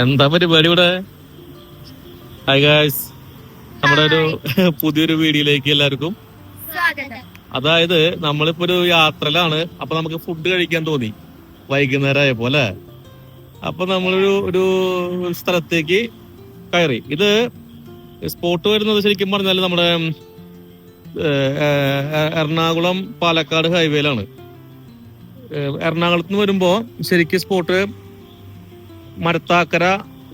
എന്താ പരിപാടി ഇവിടെ? ഹായ് ഗായ്സ് നമ്മുടെ ഒരു പുതിയൊരു വീഡിയോയിലേക്ക് എല്ലാവർക്കും അതായത് നമ്മളിപ്പോ ഒരു യാത്രയിലാണ്. അപ്പൊ നമുക്ക് ഫുഡ് കഴിക്കാൻ തോന്നി. വൈകുന്നേരം ആയപ്പോ അല്ലെ? അപ്പൊ നമ്മളൊരു ഒരു സ്ഥലത്തേക്ക് കയറി. ഇത് സ്പോട്ട് വരുന്നത് ശരിക്കും പറഞ്ഞാൽ നമ്മുടെ എറണാകുളം പാലക്കാട് ഹൈവേയിലാണ് എറണാകുളത്ത് നിന്ന് വരുമ്പോ ശരിക്കും സ്പോട്ട് മരത്താക്കര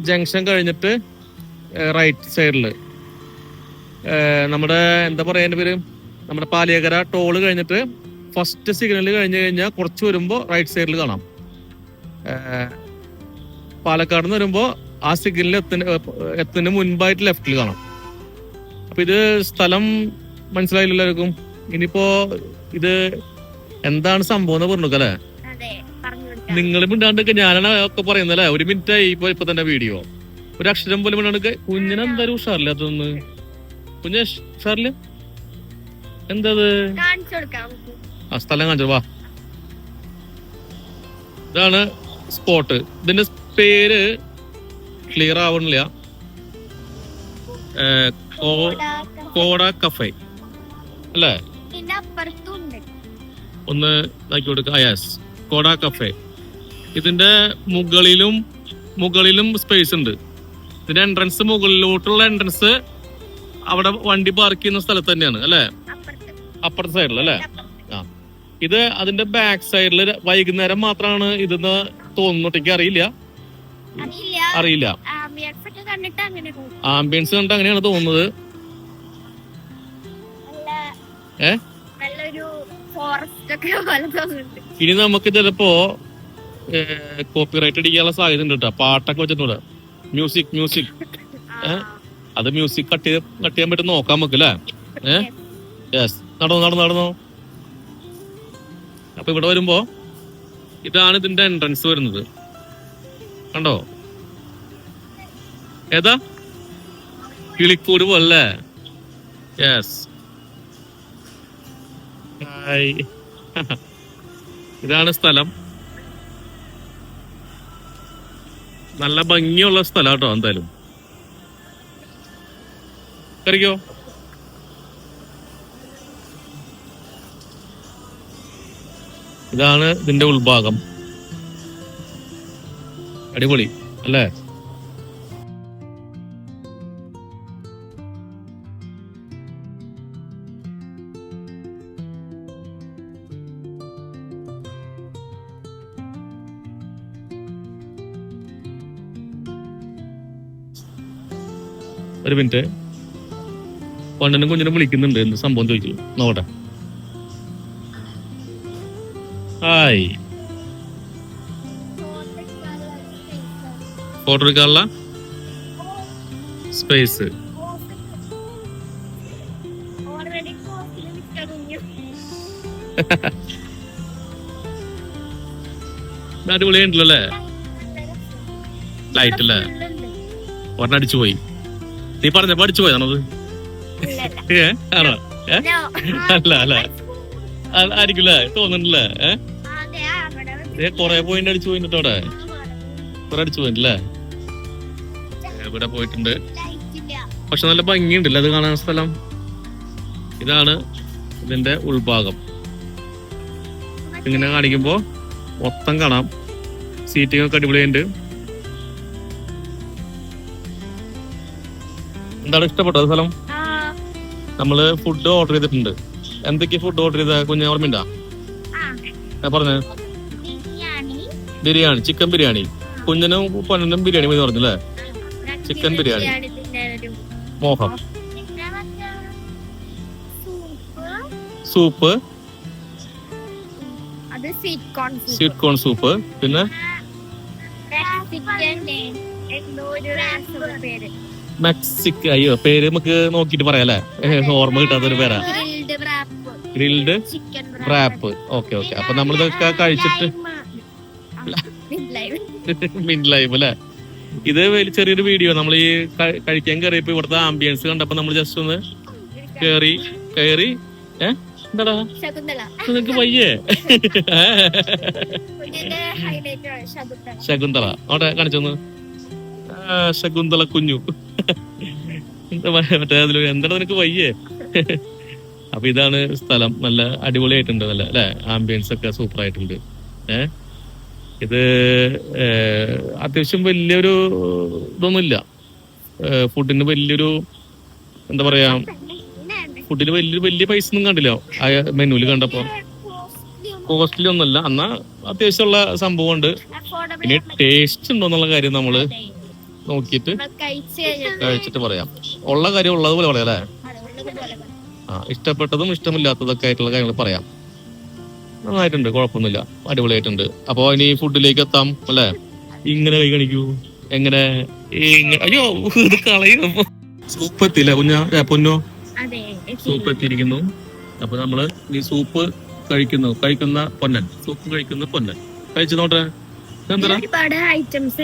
ജംഗ്ഷൻ കഴിഞ്ഞിട്ട് റൈറ്റ് സൈഡിൽ നമ്മുടെ എന്താ പറയാ എന്റെ പേര്? നമ്മുടെ പാലിയകര ടോൾ കഴിഞ്ഞിട്ട് ഫസ്റ്റ് സിഗ്നൽ കഴിഞ്ഞ് കഴിഞ്ഞാൽ കുറച്ച് വരുമ്പോൾ റൈറ്റ് സൈഡിൽ കാണാം. പാലക്കാട് നിന്ന് വരുമ്പോൾ ആ സിഗ്നലിൽ എത്തുന്ന എത്തുന്ന മുൻപായിട്ട് ലെഫ്റ്റിൽ കാണാം. അപ്പൊ ഇത് സ്ഥലം മനസ്സിലായില്ല എല്ലാവർക്കും? ഇനിയിപ്പോ ഇത് എന്താണ് സംഭവം എന്ന് പറഞ്ഞു അല്ലേ? നിങ്ങൾ മിണ്ടാണ്ടൊക്കെ ഞാനാണ് ഒക്കെ പറയുന്നല്ലേ? ഒരു മിനിറ്റ് ആയി ഇപ്പൊ ഇപ്പൊ തന്നെ വീഡിയോ ഒരു അക്ഷരം പോലും മിണ്ടാണ്ടൊക്കെ കുഞ്ഞിനെ എന്തായാലും ഉഷാറില്ല അതൊന്ന്. കുഞ്ഞ ഉഷാറില്ല? എന്തത്? ആ സ്ഥലം കാണിച്ചു വാ. ഇതാണ് സ്പോട്ട് ഇതിന്റെ പേര് ക്ലിയർ ആവണില്ല. കോട കഫേ അല്ലേ? ഒന്ന് ഇതാക്കി കൊടുക്കുക യെസ് കോട കഫേ ഇതിന്റെ മുകളിലും മുകളിലും സ്പേസ് ഉണ്ട്. ഇതിന്റെ എൻട്രൻസ് മുകളിലോട്ടുള്ള എൻട്രൻസ് അവിടെ വണ്ടി പാർക്ക് ചെയ്യുന്ന സ്ഥലത്ത് തന്നെയാണ് അല്ലേ? അപ്പുറത്തെ സൈഡിൽ അല്ലേ? ആ. ഇത് അതിന്റെ ബാക്ക് സൈഡിൽ വൈകുന്നേരം മാത്രമാണ് ഇതെന്ന് തോന്നുന്നു. എനിക്ക് അറിയില്ല? അറിയില്ല. ആംബിയൻസ് കണ്ടിട്ട് അങ്ങനെയാണ് തോന്നുന്നത്. ഏ? ഇനി നമുക്ക് ചിലപ്പോ കോപ്പിറൈറ്റ് അടിക്കാനുള്ള സാധ്യത ഉണ്ട് കേട്ടോ പാട്ടൊക്കെ വെച്ചിട്ടുണ്ട്. മ്യൂസിക് മ്യൂസിക് അത് മ്യൂസിക് കട്ട് ചെയ്ത് കട്ട് ചെയ്യാൻ പറ്റും നോക്കാൻ നമുക്ക് അല്ലേ യെസ് നടന്നു നടന്നു നടന്നു? അപ്പൊ ഇവിടെ വരുമ്പോ ഇതാണ് ഇതിന്റെ എൻട്രൻസ് വരുന്നത്. കണ്ടോ? ഏതാ? കിളിക്കൂട് പോലെ യെസ് ഇതാണ് സ്ഥലം. നല്ല ഭംഗിയുള്ള സ്ഥലാട്ടോ എന്തായാലും. കറിക്കോ? ഇതാണ് ഇതിന്റെ ഉൾഭാഗം. അടിപൊളി അല്ലേ? ഒരു മിനിറ്റ്. പണ്ടനും കുഞ്ഞിനും വിളിക്കുന്നുണ്ട്. എന്ത് സംഭവം ചോദിച്ചു നോക്കട്ടെ. ഹായ്. ഫോട്ടോ എടുക്കാനുള്ള സ്പേസ്. അടിപൊളിയുണ്ടല്ലോ അല്ലേ ലൈറ്റ് അല്ലേ? ഒരെണ്ണം അടിച്ചു പോയി നീ പറഞ്ഞ പഠിച്ചു പോയതാണത്? ഏ? ആണോ? അല്ല അല്ല. ആയിരിക്കില്ല തോന്നുന്നില്ല? ഏ? കൊറേ പോയിന്റ് അടിച്ചു പോയിട്ടുണ്ട് അവിടെ. കുറെ അടിച്ചു പോയിട്ടില്ലേ ഇവിടെ പോയിട്ടുണ്ട്? പക്ഷെ നല്ല ഭംഗിയുണ്ടല്ലേ അത് കാണാൻ സ്ഥലം? ഇതാണ് ഇതിന്റെ ഉൾഭാഗം. ഇങ്ങനെ കാണിക്കുമ്പോ മൊത്തം കാണാം. സീറ്റിംഗ് ഒക്കെ അടിപൊളിയുണ്ട് എന്താണ് ഇഷ്ടപ്പെട്ടത് സ്ഥലം? നമ്മൾ ഫുഡ് ഓർഡർ ചെയ്തിട്ടുണ്ട്. എന്തൊക്കെ ഫുഡ് ഓർഡർ ചെയ്ത കുഞ്ഞ ഓർമ്മയുണ്ടാ? ഞാൻ പറഞ്ഞ. ബിരിയാണി. ചിക്കൻ ബിരിയാണി. കുഞ്ഞനും പൊന്നനും ബിരിയാണി മതി പറഞ്ഞല്ലേ? ചിക്കൻ ബിരിയാണി. മോഹം. സൂപ്പ്. സ്വീറ്റ് കോൺ സൂപ്പ് പിന്നെ? മെക്സിക്കൻ എന്തോ ഒരു പേര്. മെക്സിക്ക അയ്യോ പേര് നമുക്ക് നോക്കിട്ട് പറയാല്ലേ ഓർമ്മ കിട്ടാത്തൊരു പേരാ. ഗ്രിൽഡ് റാപ്പ് ഓക്കെ ഓക്കെ അപ്പൊ നമ്മളിതൊക്കെ കഴിച്ചിട്ട് മിൻ ലൈവ് അല്ലെ? ഇത് വലിയ ചെറിയൊരു വീഡിയോ നമ്മൾ ഈ കഴിക്കാൻ കയറിയപ്പോ ഇവിടുത്തെ ആംബിയൻസ് കണ്ടപ്പോ നമ്മൾ ജസ്റ്റ് ഒന്ന് കേറി കയറി ഏ? എന്താടാ? നിനക്ക് ശകുന്തള. ശകുന്തള. അവിടെ കാണിച്ചൊന്ന്. ശകുന്തള കുഞ്ഞു. എന്താ മറ്റേ അതിൽ എന്താണ് നിനക്ക് വയ്യേ? അപ്പൊ ഇതാണ് സ്ഥലം. നല്ല അടിപൊളിയായിട്ടുണ്ട് നല്ല അല്ലെ? ആംബിയൻസ് ഒക്കെ സൂപ്പർ ആയിട്ടുണ്ട് ഏ? ഇത് അത്യാവശ്യം വലിയൊരു ഇതൊന്നുമില്ല. ഫുഡിന് വലിയൊരു എന്താ പറയാ ഫുഡിന് വലിയ വലിയ പൈസ ഒന്നും കണ്ടില്ല. ആ മെനുവിൽ കണ്ടപ്പോ. കോസ്റ്റ്ലി ഒന്നുമല്ല. എന്നാ അത്യാവശ്യമുള്ള സംഭവം ഉണ്ട് ഇനി ടേസ്റ്റ് ഉണ്ടോ എന്നുള്ള കാര്യം നമ്മൾ നോക്കിയിട്ട് കഴിച്ചിട്ട് പറയാം. ഉള്ള കാര്യം ഉള്ളതുപോലെ പറയാം അല്ലേ? ആ ഇഷ്ടപ്പെട്ടതും ഇഷ്ടമില്ലാത്തതൊക്കെ ആയിട്ടുള്ള കാര്യങ്ങൾ പറയാം. നന്നായിട്ടുണ്ട് കുഴപ്പമൊന്നുമില്ല. അടിപൊളിയായിട്ടുണ്ട്. അപ്പൊ ഇനി ഫുഡിലേക്ക് എത്താം അല്ലേ? ഇങ്ങനെ കൈ കാണിക്കൂ എങ്ങനെ അയ്യോ ഇത് കളയുമ്പോ സൂപ്പ് എത്തിയില്ല കുഞ്ഞാ പൊന്നോ? സൂപ്പ് എത്തിയിരിക്കുന്നു അപ്പൊ നമ്മൾ ഈ സൂപ്പ് കഴിക്കുന്നു. കഴിക്കുന്ന പൊന്നൻ. സൂപ്പ് കഴിക്കുന്ന പൊന്നൻ. കഴിച്ചു നോട്ടെ? എന്താ ഐറ്റംസ്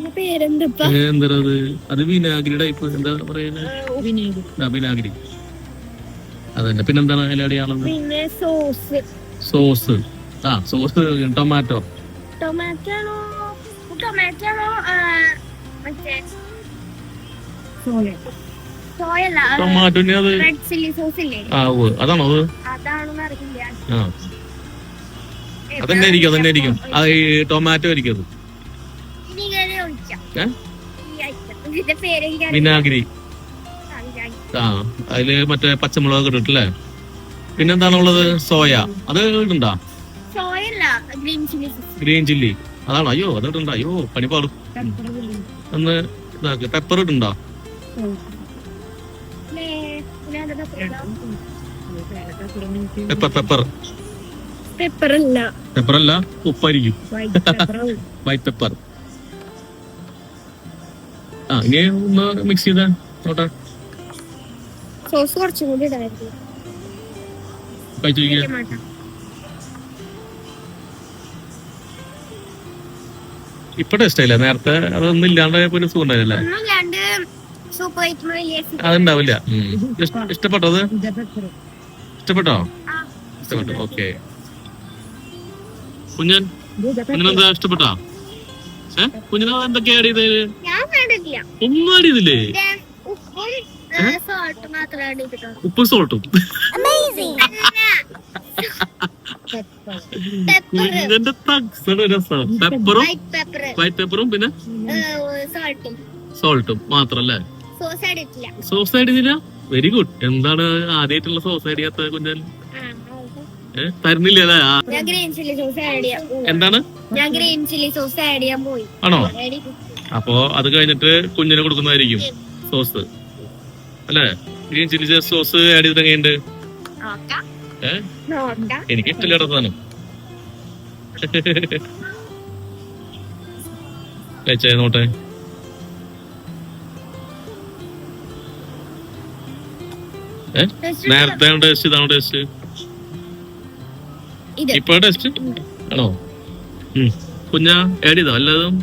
എന്താ അത് അത് വിനാഗിരി ടൈപ്പ് എന്താ പറയുന്നത് ആ, വിനാഗിരി. അതന്നെ. പിന്നെന്താണ് അതിലടിയാണത് സോസ്. സോസ്. ആ സോസ് ടൊമാറ്റോ. ടൊമാറ്റോ ടൊമാറ്റോ ടൊമാറ്റോനെ അത് റെഡ് ചില്ലി സോസ് ഇല്ലേ? ആ ഉവ്വ്. അതാണോ അത്? അതന്നെ ആയിരിക്കും അതന്നെ ആയിരിക്കും. ടൊമാറ്റോ ആയിരിക്കും അത്. വിനാഗിരി. ആ അതിൽ മറ്റേ പച്ചമുളക് ഇട്ടിട്ടില്ലേ? പിന്നെന്താണ് ഉള്ളത് സോയ. അത് ഇട്ടുണ്ടാ ഗ്രീൻ ചില്ലി. അതാണോ. അയ്യോ അത് ഇടണ്ട. അയ്യോ പണി പാടും. ഒന്ന് ഇതാക്ക്. പെപ്പർ ഇട്ടുണ്ടോ പെപ്പർ പെപ്പർ പെപ്പർ അല്ല ഉപ്പായിരിക്കും. വൈറ്റ് പെപ്പർ ആ ഇനി ഒന്ന് മിക്സ് ചെയ്ത നോട്ടെ സോസ് കുറച്ചും കൂടി ഇടായിരുന്നു. ഇപ്പൊ ടേസ്റ്റ് ആയില്ല? നേരത്തെ അതൊന്നും ഇല്ലാണ്ട് ഒരു സുഖം ഉണ്ടായില്ലേ അതുണ്ടാവില്ല. ഇഷ്ടപ്പെട്ടോ അത്? ഇഷ്ടപ്പെട്ടോ? ആ. ഇഷ്ടപ്പെട്ടു? ഓക്കെ കുഞ്ഞൻ കുഞ്ഞിനെന്താ ഇഷ്ടപ്പെട്ടോ? ഏ? കുഞ്ഞിനെ എന്തൊക്കെയാ ഒന്നും ആഡ് ഉപ്പ് സോൾട്ട് കുഞ്ഞിന്റെ തക്സണ് രസം പെപ്പറും വൈറ്റ് പെപ്പറും പിന്നെ? സോൾട്ടും മാത്രം മാത്രല്ലേ? സോസ് ചെയ്തില്ല? വെരി ഗുഡ് എന്താണ് ആദ്യമായിട്ടുള്ള സോസ് ചെയ്യാത്ത കുഞ്ഞൻ? ഏ തരുന്നില്ല എന്താണ്? ഞാൻ ഗ്രീൻ ചില്ലി സോസ് ആഡ് ചെയ്യാൻ പോയി. ആണോ? അപ്പോ അത് കഴിഞ്ഞിട്ട് കുഞ്ഞിന് കൊടുക്കുന്നതായിരിക്കും സോസ്. അല്ലേ? ഗ്രീൻ ചില്ലി സോസ് ആഡ് ചെയ്തിട്ട് എങ്ങനെയുണ്ട്? നോക്കാം. എനിക്ക് ഇഷ്ടമില്ല സാധനം. കഴിച്ചേ നോട്ടെ. നേരത്തെ ടേസ്റ്റ് ഇതാണോ ടേസ്റ്റ് ഇപ്പൊ ടേസ്റ്റ് ആണോ? കുഞ്ഞ ചെയ്തോ? എല്ലാതും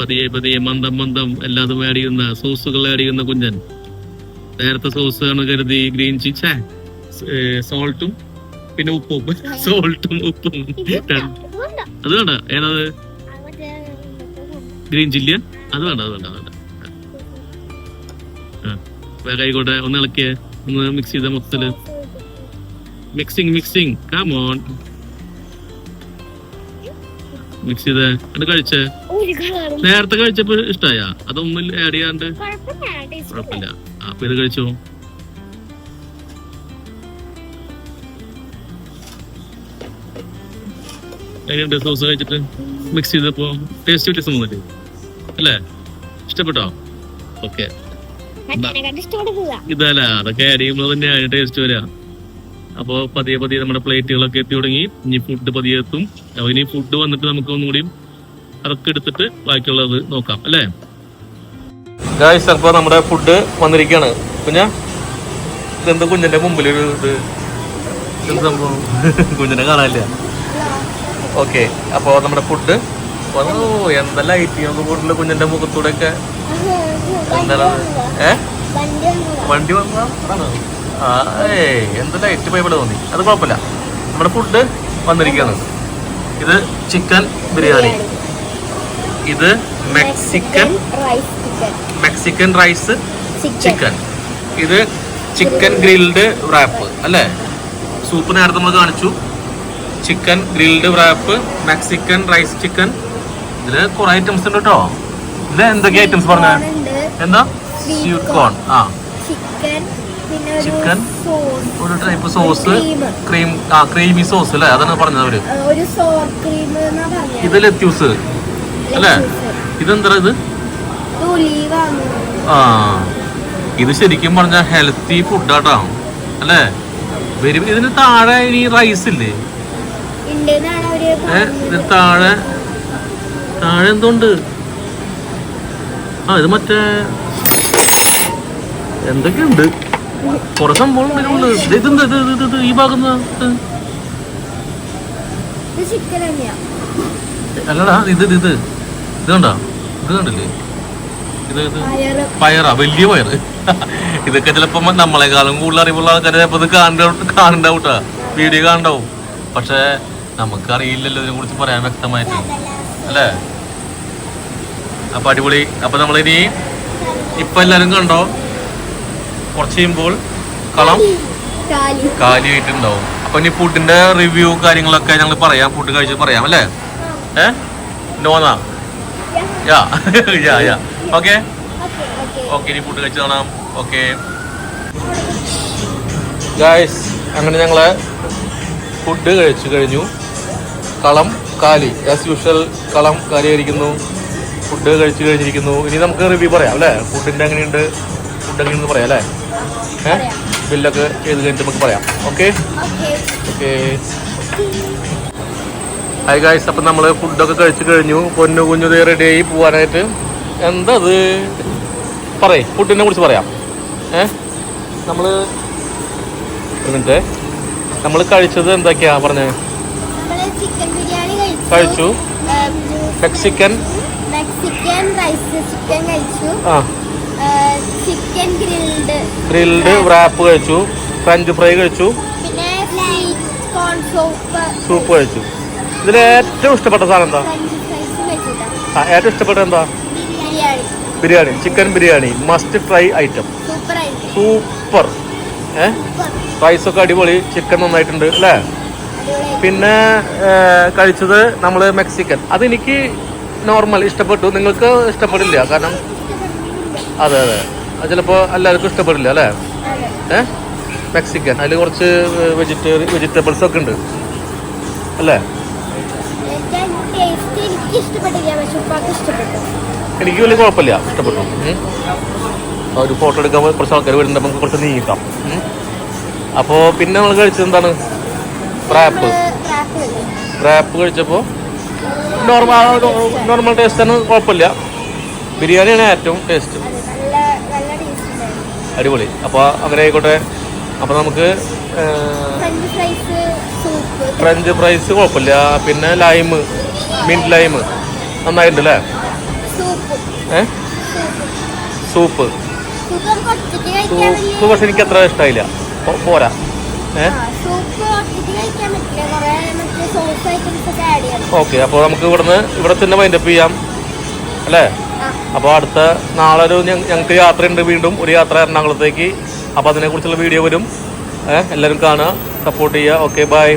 പതിയെ പതിയെ മന്ദം മന്ദം എല്ലാതും അടിയുന്ന സോസുകൾ അടിയുന്ന കുഞ്ഞൻ നേരത്തെ സോസ് ആണ് കരുതി ഗ്രീൻ ചീച്ച സോൾട്ടും പിന്നെ ഉപ്പും. സോൾട്ടും ഉപ്പും? അത് വേണ്ട. ഏതാ ഗ്രീൻ ചില്ലിയൻ? അത് വേണ്ട അത് വേണ്ട അത് വേണ്ട. വേറെ ആയിക്കോട്ടെ. ഒന്ന് ഇളക്കിയേ. ഒന്ന് മിക്സ് ചെയ്ത മൊത്തത്തിൽ. മിക്സിങ് മിക്സിങ് കാമോൺ മിക്സ് ചെയ്തേ അത് കഴിച്ചേ? നേരത്തെ കഴിച്ചപ്പോ ഇഷ്ടായ? അതൊന്നും ആഡ് ചെയ്യാണ്ട്? കുഴപ്പമില്ല അപ്പൊ ഇത് കഴിച്ചോ? എങ്ങനെയുണ്ട് സോസ് കഴിച്ചിട്ട്? മിക്സ് ചെയ്തപ്പോ ടേസ്റ്റ് വ്യത്യാസം വന്നിട്ട് അല്ലേ? ഇഷ്ടപ്പെട്ടോ? ഓക്കെ ഇതല്ല അതൊക്കെ ആഡ് ചെയ്യുമ്പോൾ തന്നെയാണ് ടേസ്റ്റ് വരിക അപ്പോ പതിയെ പതിയെ നമ്മുടെ പ്ലേറ്റുകളൊക്കെ എത്തി തുടങ്ങി. ഇനി ഫുഡ് പതിയെ എത്തും. ഇനി ഫുഡ് വന്നിട്ട് നമുക്ക് ഒന്നുകൂടി അതൊക്കെ എടുത്തിട്ട് ബാക്കിയുള്ളത് നോക്കാം അല്ലേ? ഗായ്സ് അപ്പോൾ നമ്മുടെ ഫുഡ് വന്നിരിക്കുകയാണ് കുഞ്ഞ ഇതെന്താ കുഞ്ഞിന്റെ മുമ്പിൽ ഒരു ഇത് സംഭവം? കുഞ്ഞിനെ കാണാനില്ല. ഓക്കെ അപ്പൊ നമ്മുടെ ഫുഡ് വന്നു. എന്താ ലൈറ്റ് ഫുഡിൽ കുഞ്ഞിന്റെ മുഖത്തൂടെ ഒക്കെ എന്താണ് ഏ? വണ്ടി വന്നതാണോ ഏയ് എന്ത് ലൈറ്റ് ഇവിടെ തോന്നി? അത് കുഴപ്പമില്ല. നമ്മുടെ ഫുഡ് വന്നിരിക്കുകയാണ്. ഇത് ചിക്കൻ ബിരിയാണി ഇത് മെക്സിക്കൻ മെക്സിക്കൻ റൈസ് ചിക്കൻ ഇത് ചിക്കൻ ഗ്രിൽഡ് റാപ്പ് അല്ലേ? സൂപ്പ് നേരത്തെ നമ്മൾ കാണിച്ചു. Chicken grilled wrap Mexican rice chicken ഇതിൽ കുറെ ഐറ്റംസ് ഉണ്ട് കേട്ടോ. ഇതിൽ എന്തൊക്കെ ഐറ്റംസ് പറഞ്ഞ? എന്താ? സ്വീറ്റ് കോൺ ആ. പിന്നെ ഒരു ടൈപ്പ് സോസ് ക്രീം ആ ക്രീമി സോസ് അല്ലേ? അതാണ് പറഞ്ഞത് അവർ. ഇത് ലെത്യൂസ് അല്ലേ? ഇതെന്താ ഇത്? ആ ഇത് ശരിക്കും പറഞ്ഞ ഹെൽത്തി ഫുഡ് ആട്ടോ. അല്ലേ? വരും ഇതിന് താഴെ ഇനി റൈസ് ഇല്ലേ? ഇതിന് താഴെ താഴെ എന്തുണ്ട്? ആ ഇത് മറ്റേ എന്തൊക്കെയുണ്ട്? കുറെ സംഭവം ഇതെന്താ ഇത് ഈ ഭാഗം അല്ലടാ ഇത് ഇത് ഇത്. ഇത് കണ്ടോ? ഇത് കണ്ടില്ലേ? ഇത് ഇത്. പയറ്. പയറാ വലിയ പയറ്. ഇതൊക്കെ ചിലപ്പോ നമ്മളെക്കാളും കൂടുതൽ അറിവുള്ള ആൾക്കാരെ ചിലപ്പോ ഇത് കാണണ്ട കാണണ്ടാവൂട്ടാ. വീഡിയോ കാണണ്ടാവും. പക്ഷെ നമുക്ക് അറിയില്ലല്ലോ ഇതിനെ കുറിച്ച് പറയാൻ വ്യക്തമായിട്ട്. അല്ലേ? അപ്പൊ അടിപൊളി. അപ്പൊ നമ്മളിനി ഇപ്പൊ എല്ലാരും കണ്ടോ? കുറച്ച് കഴിയുമ്പോൾ കളം കാലി. കാലിയായിട്ടുണ്ടാവും. അപ്പൊ ഇനി ഫുഡിന്റെ റിവ്യൂ കാര്യങ്ങളൊക്കെ ഞങ്ങൾ പറയാം. ഫുഡ് കഴിച്ച് പറയാം അല്ലേ? ഏ? നോന്നാ yeah yeah yeah okay okay ഇനി ഫുഡ് കഴിച്ച് കാണാം. ഓക്കെ ഗായ്സ് അങ്ങനെ ഞങ്ങൾ ഫുഡ് കഴിച്ചു കഴിഞ്ഞു. കളം കാലി. ആസ് യൂഷ്വൽ കളം കാലി ആയിരിക്കുന്നു. ഫുഡ് കഴിച്ചു കഴിഞ്ഞിരിക്കുന്നു. ഇനി നമുക്ക് റിവ്യൂ പറയാം അല്ലേ? ഫുഡിന്റെ എങ്ങനെയുണ്ട്? ഫുഡ് എങ്ങനെയുണ്ടെന്ന് പറയാം അല്ലേ? ഏഹ് ബില്ലൊക്കെ ചെയ്ത് കഴിഞ്ഞിട്ട് നമുക്ക് പറയാം. ഓക്കെ? ഓക്കെ. ഹായ് ഗായ്സ് അപ്പം നമ്മൾ ഫുഡൊക്കെ കഴിച്ച് കഴിഞ്ഞു. പൊന്നു കുഞ്ഞു റെഡി ആയി പോവാനായിട്ട്. എന്താ അത് പറയേ ഫുഡിനെ കുറിച്ച് പറയാം. ഏ? നമ്മൾ എന്നിട്ട് നമ്മൾ കഴിച്ചത് എന്തൊക്കെയാ പറഞ്ഞേ? നമ്മൾ ചിക്കൻ ബിരിയാണി കഴിച്ചു. മെക്സിക്കൻ? മെക്സിക്കൻ റൈസ് ചിക്കൻ കഴിച്ചു. ആ. Chicken grilled. ഗ്രിൽഡ് റാപ്പ് കഴിച്ചു ഫ്രഞ്ച് ഫ്രൈ കഴിച്ചു പിന്നെ കോൺ സൂപ്പ് സൂപ്പ് കഴിച്ചു. ഇതിൽ ഏറ്റവും ഇഷ്ടപ്പെട്ട സാധനം എന്താ? ആ ഏറ്റവും ഇഷ്ടപ്പെട്ട എന്താ? Biryani. Chicken biryani must fry item super ഏ? റൈസൊക്കെ അടിപൊളി ചിക്കൻ നന്നായിട്ടുണ്ട് അല്ലേ? പിന്നെ കഴിച്ചത് നമ്മൾ മെക്സിക്കൻ. അതെനിക്ക് നോർമൽ ഇഷ്ടപ്പെട്ടു. നിങ്ങൾക്ക് ഇഷ്ടപ്പെടില്ല കാരണം അതെ അത്. ചിലപ്പോൾ എല്ലാവർക്കും ഇഷ്ടപ്പെടില്ല അല്ലേ? ഏ? മെക്സിക്കൻ അതിൽ കുറച്ച് വെജിറ്റേറിയൻ വെജിറ്റബിൾസ് ഒക്കെ ഉണ്ട്. അല്ലേ? എനിക്ക് വലിയ കുഴപ്പമില്ല. ഇഷ്ടപ്പെട്ടു. ഒരു ഫോട്ടോ എടുക്കാൻ കുറച്ച് ആൾക്കാർ വരുന്നുണ്ട്. നമുക്ക് കുറച്ച് നീക്കാം അപ്പോൾ പിന്നെ നമ്മൾ കഴിച്ചത് എന്താണ്? റാപ്പ് റാപ്പ് കഴിച്ചപ്പോൾ നോർമൽ നോർമൽ ടേസ്റ്റ് ആണ് കുഴപ്പമില്ല. ബിരിയാണിയാണ് ഏറ്റവും ടേസ്റ്റ് അത് നല്ല നല്ല ടേസ്റ്റ് ഉണ്ടായിരുന്നു അടിപൊളി. അപ്പോൾ അങ്ങനെ ആയിക്കോട്ടെ. അപ്പോൾ നമുക്ക് ഫ്രഞ്ച് ഫ്രൈസ് കുഴപ്പമില്ല. പിന്നെ ലൈമ് മിന്റ് ലൈമ് നന്നായിട്ടുണ്ട് അല്ലേ? ഏ? സൂപ്പ് സൂപ്പ് പക്ഷെ എനിക്ക് അത്ര ഇഷ്ടമായില്ല പോരാ. ഓക്കെ അപ്പോൾ നമുക്ക് ഇവിടുന്ന് ഇവിടെ തന്നെ മൈൻഡപ്പ് ചെയ്യാം. അല്ലേ? അപ്പോൾ അടുത്ത നാളെ ഒരു ഞങ്ങൾക്ക് യാത്രയുണ്ട് വീണ്ടും. ഒരു യാത്ര എറണാകുളത്തേക്ക്. അപ്പോൾ അതിനെക്കുറിച്ചുള്ള വീഡിയോ വരും. എല്ലാവരും കാണുക സപ്പോർട്ട് ചെയ്യുക. Okay bye.